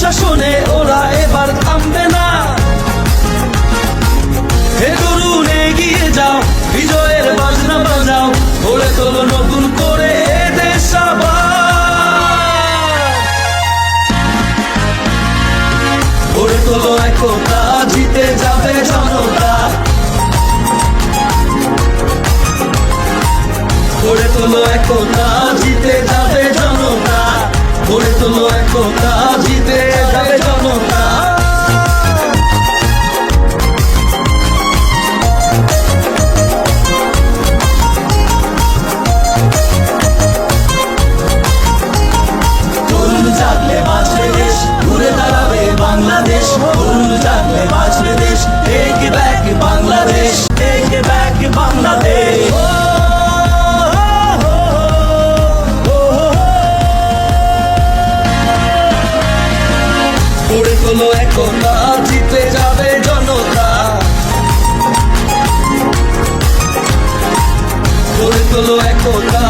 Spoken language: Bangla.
কোন দুঃশাসনে ওরা এবার থামবে না। হে তরুণ এগিয়ে যাও, বিজয়ের বাজনা বাজাও, গড়ে তোলো নতুন করে দেশ জিতে যাবে জনতা। গড়ে তোলো একতা, জিতে যাবে গড়ে তোলো একতা জিতে যাবে জনতা। গড়ে তোলো একতা জিতে যাবে জনতা। গড়ে তোলো একতা